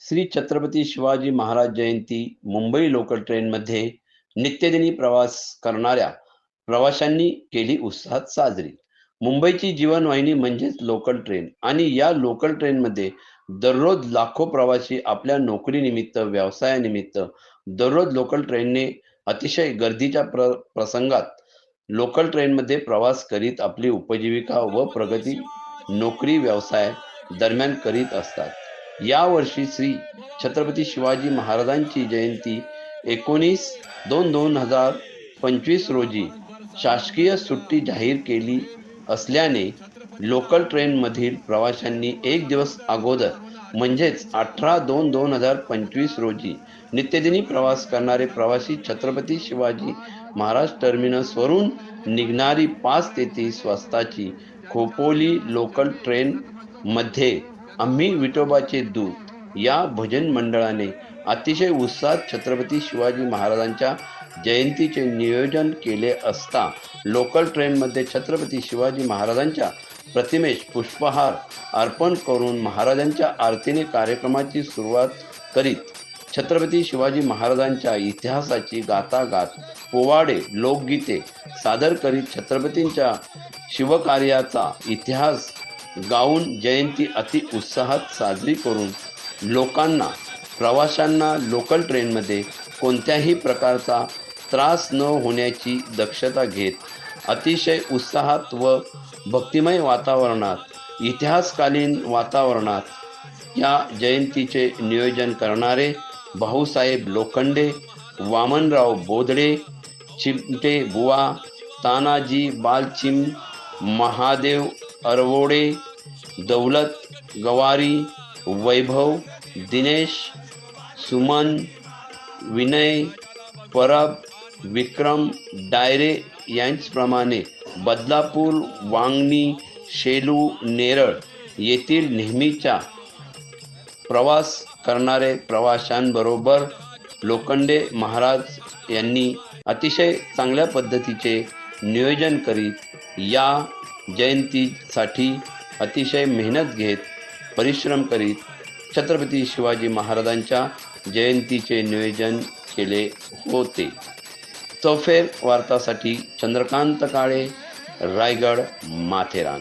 Shri Chhatrapati Shivaji Maharaj Jayanti Mumbai local ट्रेनमध्ये नित्यदिनी प्रवास करणाऱ्या प्रवाशांनी केली उत्साहात साजरी. मुंबईची जीवनवाहिनी म्हणजेच लोकल ट्रेन आणि या लोकल ट्रेनमध्ये दररोज लाखो प्रवासी आपल्या नोकरीनिमित्त व्यवसायानिमित्त दररोज लोकल ट्रेनने अतिशय गर्दीच्या प्र प्रसंगात लोकल ट्रेनमध्ये प्रवास करीत आपली उपजीविका व प्रगती नोकरी व्यवसाय दरम्यान करीत असतात. यावर्षी श्री छत्रपती शिवाजी महाराजांची जयंती एकोणीस दोन दोन हजार पंचवीस रोजी शासकीय सुट्टी जाहीर केली असल्याने लोकल ट्रेनमधील प्रवाशांनी एक दिवस अगोदर म्हणजेच अठरा दोन दोन हजार पंचवीस रोजी नित्यदिनी प्रवास करणारे प्रवासी छत्रपती शिवाजी महाराज टर्मिनसवरून निघणारी पाच ते तीस वाजताची खोपोली लोकल ट्रेनमध्ये आम्ही विठोबाचे दूत. या भजन मंडळाने अतिशय उत्साहात छत्रपती शिवाजी महाराजांच्या जयंतीचे नियोजन केले असता लोकल ट्रेनमध्ये छत्रपती शिवाजी महाराजांच्या प्रतिमेस पुष्पहार अर्पण करून महाराजांच्या आरतीने कार्यक्रमाची सुरुवात करीत छत्रपती शिवाजी महाराजांच्या इतिहासाची गाता गात पोवाडे लोकगीते सादर करीत छत्रपतींच्या शिवकार्याचा इतिहास गाऊन जयंती अति उत्साहात साजरी करून लोकांना प्रवाशांना लोकल ट्रेनमध्ये कोणत्याही प्रकारचा त्रास न होण्याची दक्षता घेत अतिशय उत्साहात व भक्तिमय वातावरणात इतिहासकालीन वातावरणात या जयंतीचे नियोजन करणारे भाऊसाहेब लोखंडे वामनराव बोधडे चिमटे बुवा तानाजी बालचिम महादेव अरवोडे दौलत गवारी वैभव दिनेश सुमन विनय परब विक्रम डायरे यांचप्रमाणे बदलापूर वांगणी शेलू नेरळ येथील नेहमीच्या प्रवास करणारे प्रवाशांबरोबर लोखंडे महाराज यांनी अतिशय चांगल्या पद्धतीचे नियोजन करीत या जयंतीसाठी अतिशय मेहनत घेत परिश्रम करीत छत्रपती शिवाजी महाराजांच्या जयंतीचे नियोजन केले होते. चौफेर वार्तासाठी चंद्रकांत काळे रायगड माथेरान.